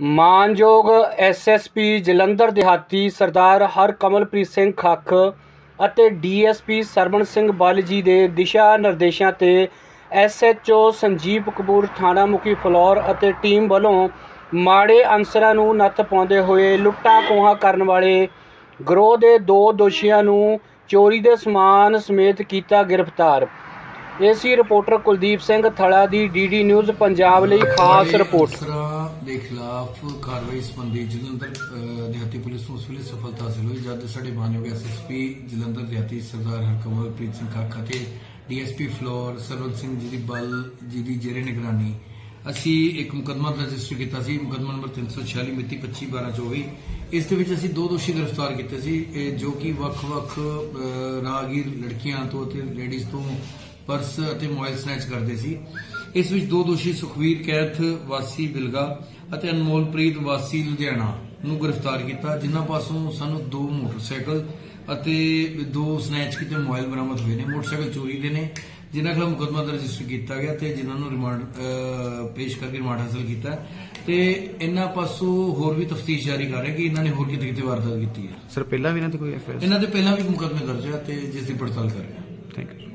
ਮਾਨਯੋਗ ਐਸਐਸਪੀ ਜਲੰਧਰ ਦਿਹਾਤੀ ਸਰਦਾਰ ਹਰਕਮਲਪ੍ਰੀਤ ਸਿੰਘ ਖੱਖ ਅਤੇ ਡੀਐਸਪੀ ਸਰਵਣ ਸਿੰਘ ਬੱਲ ਜੀ ਦੇ ਦਿਸ਼ਾ ਨਿਰਦੇਸ਼ਾਂ ਤੇ ਐਸਐਚਓ ਸੰਜੀਵ ਕਪੂਰ ਥਾਣਾ ਮੁਖੀ ਫਲੌਰ ਅਤੇ ਟੀਮ ਵੱਲੋਂ ਮਾੜੇ ਅਨਸਰਾਂ ਨੂੰ ਨੱਥ ਪਾਉਂਦੇ ਹੋਏ ਲੁੱਟਾਂ ਖੋਹਾਂ ਕਰਨ ਵਾਲੇ ਗਰੋਹ ਦੇ ਦੋ ਦੋਸ਼ੀਆਂ ਨੂੰ ਚੋਰੀ ਦੇ ਸਮਾਨ ਸਮੇਤ ਕੀਤਾ ਗ੍ਰਿਫਤਾਰ। ਏਸੀ ਰਿਪੋਰਟਰ ਕੁਲਦੀਪ ਸਿੰਘ ਥਲਾ ਦੀ ਡੀਡੀ ਨਿਊਜ਼ ਪੰਜਾਬ ਲਈ ਖਾਸ ਰਿਪੋਰਟ। ਅਫਸਰਾਂ ਦੇ ਖਿਲਾਫ ਕਾਰਵਾਈ ਸੰਬੰਧੀ ਜਲੰਧਰ ਅਹ, ਦਿਹਾਤੀ ਪੁਲਿਸ ਨੂੰ ਉਸ ਵੇਲੇ ਸਫਲਤਾ ਹਾਸਲ ਹੋਈ ਜਦ ਸਾਡੇ ਮਾਨਯੋਗ ਐਸਐਸਪੀ ਜਲੰਧਰ ਦਿਹਾਤੀ ਸਰਦਾਰ ਹਰਕਮਲਪ੍ਰੀਤ ਸਿੰਘ ਕਾਕਾ ਤੇ ਡੀਐਸਪੀ ਫਲੋਰ ਸਰਵਨ ਸਿੰਘ ਜੀ ਦੀ ਬਲ ਜੀ ਦੀ ਜੇਰੇ ਨਿਗਰਾਨੀ। ਅਸੀਂ ਇੱਕ ਮੁਕੱਦਮਾ ਰਜਿਸਟਰ ਕੀਤਾ ਸੀ ਮੁਕੱਦਮਾ ਨੰਬਰ 346 ਮਿਤੀ 25 12 24 ਇਸ ਦੇ ਵਿੱਚ ਅਸੀਂ ਦੋ ਦੋਸ਼ੀ ਗ੍ਰਿਫਤਾਰ ਕੀਤੇ ਸੀ ਇਹ ਜੋ ਕਿ ਵੱਖ-ਵੱਖ ਅਹ, ਰਾਹਗੀਰ ਲੜਕੀਆਂ ਤੋਂ ਅਤੇ ਲੇਡੀਜ਼ ਤੋਂ ਪਰਸ ਅਤੇ ਮੋਬਾਈਲ ਸਨੈਚ ਕਰਦੇ ਸੀ। ਇਸ ਵਿੱਚ ਦੋ ਦੋਸ਼ੀ ਸੁਖਵੀਰ ਕੈਥ ਵਾਸੀ ਬਿਲਗਾ ਅਤੇ ਅਨਮੋਲਪ੍ਰੀਤ ਵਾਸੀ ਲੁਧਿਆਣਾ ਨੂੰ ਗ੍ਰਿਫਤਾਰ ਕੀਤਾ ਜਿਨ੍ਹਾਂ ਪਾਸੋਂ ਸਾਨੂੰ ਦੋ ਮੋਟਰਸਾਈਕਲ ਅਤੇ ਦੋ ਸਨੈਚ ਕੀਤੇ ਮੋਬਾਈਲ ਬਰਾਮਦ ਹੋਏ ਨੇ। ਮੋਟਰਸਾਈਕਲ ਚੋਰੀ ਦੇ ਨੇ ਜਿਨ੍ਹਾਂ ਖਿਲਾਫ ਮੁਕੱਦਮਾ ਦਰਜ ਰਜਿਸਟਰ ਕੀਤਾ ਗਿਆ ਤੇ ਜਿਨ੍ਹਾਂ ਨੂੰ ਰਿਮਾਂਡ ਪੇਸ਼ ਕਰਕੇ ਰਿਮਾਂਡ ਹਾਸਲ ਕੀਤਾ। ਤੇ ਇਹਨਾਂ ਪਾਸੋਂ ਹੋਰ ਵੀ ਤਫਤੀਸ਼ ਜਾਰੀ ਕਰ ਰਹੇ ਕਿ ਇਹਨਾਂ ਨੇ ਹੋਰ ਕਿਤੇ ਕਿਤੇ ਵਾਰਦਾਤ ਕੀਤੀ ਹੈ। ਸਰ ਪਹਿਲਾਂ ਵੀ ਇਹਨਾਂ ਤੇ ਕੋਈ ਐਫਆਈਆਰ ਇਹਨਾਂ ਦੇ ਪਹਿਲਾਂ ਵੀ ਮੁਕੱਦਮੇ ਦਰਜ ਹੈ ਤੇ ਜਿਸ ਦੀ ਪੜਤਾਲ ਕਰ ਰਹੇ ਹਾਂ ਥੈਂਕ ਯੂ